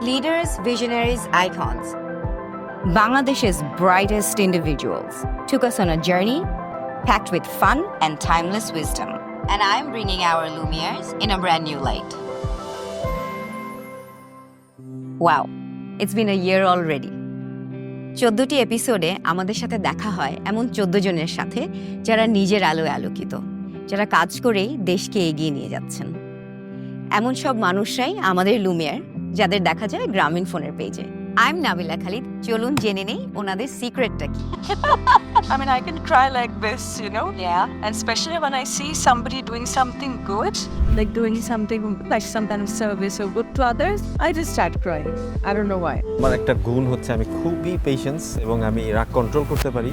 leaders, visionaries, icons. Bangladesh's brightest individuals took us on a journey packed with fun and timeless wisdom. And I'm bringing our Lumieres in a brand new light. Wow, it's been a year already. চোদ্দটি এপিসোডে আমাদের সাথে দেখা হয় এমন চোদ্দ জনের সাথে যারা নিজের আলোয় আলোকিত যারা কাজ করেই দেশকে এগিয়ে নিয়ে যাচ্ছেন এমন সব মানুষরাই আমাদের লুমিয়ার যাদের দেখা যায় গ্রামীণ ফোনের পেজে। আই এম নাবিলা খালিদ চলুন জেনে নেই ওনাদের সিক্রেটটা কি। I mean I can try like this you know yeah and specially when I see somebody doing something good like doing something like some kind of service or good to others I just start crying I don't know why আমার একটা গুণ হচ্ছে আমি খুবই patience এবং আমি রাগ control করতে পারি।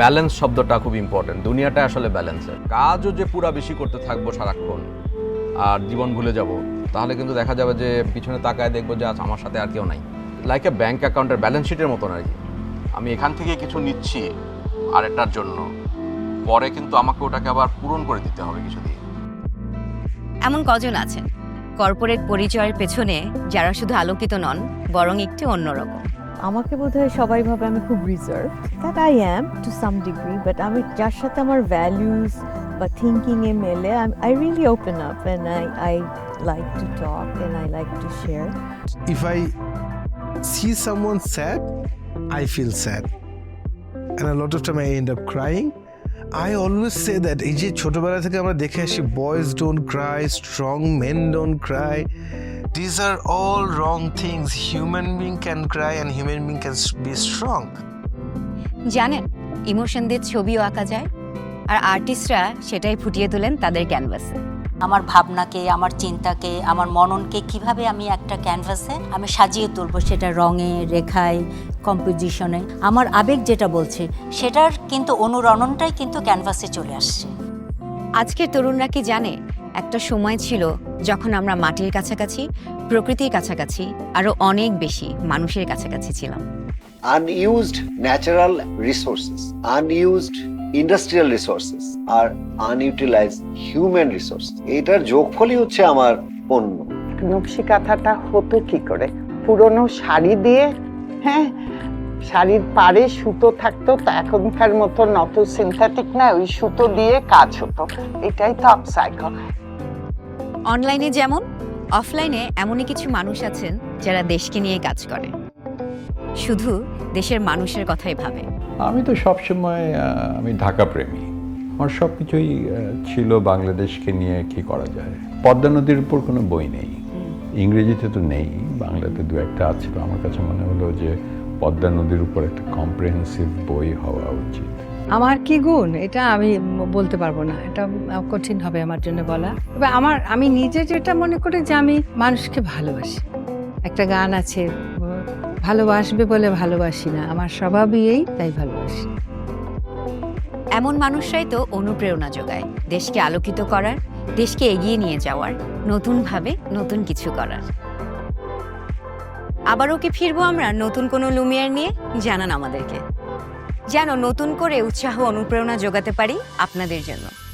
ব্যালেন্স শব্দটা খুব ইম্পর্টেন্ট দুনিয়াটা আসলে ব্যালেন্সের কাজও যে পুরা বেশি করতে থাকব সারাক্ষণ আর জীবন ভুলে যাব তাহলে কিন্তু দেখা যাবে যে পিছনে তাকায় দেখব যে আজ আমার সাথে আর কেউ নাই। লাইক এ ব্যাঙ্ক অ্যাকাউন্টের ব্যালেন্স শিটের মতন আর কি। আমি এখান থেকে কিছু নিচ্ছি আরেকটার জন্য। পরে কিন্তু আমাকে ওটাকে আবার পূরণ করে দিতে হবে কিছু দিয়ে এমন কজন আছেন? কর্পোরেট পরিচয়ের পেছনে যারা শুধু আলোকিত নন, বরং একটু অন্যরকম। আমাকে বোধহয় সবাই ভাবে আমি খুব reserve that I am to some degree but আমি যার সাথে আমার ভ্যালিউস বা থিঙ্কিংয়ে মেলে I really open up and I I like to talk and I like to share if I see someone sad I feel sad And a lot of time I end up crying. I always say that এই যে ছোটোবেলা থেকে আমরা দেখে আসি boys don't cry strong men don't cry these are all wrong things human being can cry and human being can be strong জানেন emotion দিয়ে ছবিও আঁকা যায়, আর আর্টিস্টরা সেটাই ফুটিয়ে তোলেন তাদের ক্যানভাসে আমার ভাবনাকে আমার চিন্তাকে আমার মননকে কীভাবে আমি একটা ক্যানভাসে আমি সাজিয়ে তুলবো সেটা রঙে রেখায় কম্পোজিশনে আমার আবেগ যেটা বলছে সেটার কিন্তু অনুরণনটাই কিন্তু ক্যানভাসে চলে আসছে। আজকের তরুণরা কি জানে? একটা সময় ছিল যখন আমরা মাটির কাছাকাছি প্রকৃতির কাছাকাছি আরও অনেক বেশি মানুষের কাছাকাছি ছিলাম। Unused natural resources, unused industrial resources আর unutilized হিউম্যান রিসোর্স এটার যোগফলই হচ্ছে আমার পণ্য। নকশি কাঁথাটা হতো কি করে? পুরনো শাড়ি দিয়ে হ্যাঁ শাড়ির পাড়ে সুতো থাকতো তা এখনকার মতো নত সিনথেটিক না ওই সুতো দিয়ে কাজ হতো। এটাই তো আপসাইকেল অনলাইনে যেমন অফলাইনে এমনই কিছু মানুষ আছেন যারা দেশকে নিয়ে কাজ করে। শুধু দেশের মানুষের কথাই ভাবে। আমি তো সবসময় আমি ঢাকা প্রেমী। আমার সব কিছুই ছিল বাংলাদেশকে নিয়ে কি করা যায়। পদ্মা নদীর উপর কোনো বই নেই। ইংরেজিতে তো নেই। বাংলাতে দু একটা আছে। তো আমার কাছে মনে হলো যে পদ্মা নদীর উপর একটা কম্প্রিহেন্সিভ বই হওয়া উচিত। আমার কি গুণ? এটা আমি বলতে পারব না। এটা কঠিন হবে আমার জন্য বলা। তবে আমার আমি নিজে যেটা মনে করি যে আমি মানুষকে ভালোবাসি। একটা গান আছে ভালোবাসবে বলে ভালোবাসি না। আমার স্বভাবই তাই ভালোবাসি। এমন মানুষরাই তো অনুপ্রেরণা যোগায়। দেশকে আলোকিত করার, দেশকে এগিয়ে নিয়ে যাওয়ার, নতুনভাবে নতুন কিছু করার। আবারও কি ফিরবো আমরা নতুন কোনো লুমিয়ার নিয়ে? জানান আমাদেরকে। যেন নতুন করে উৎসাহ অনুপ্রেরণা যোগাতে পারি আপনাদের জন্য।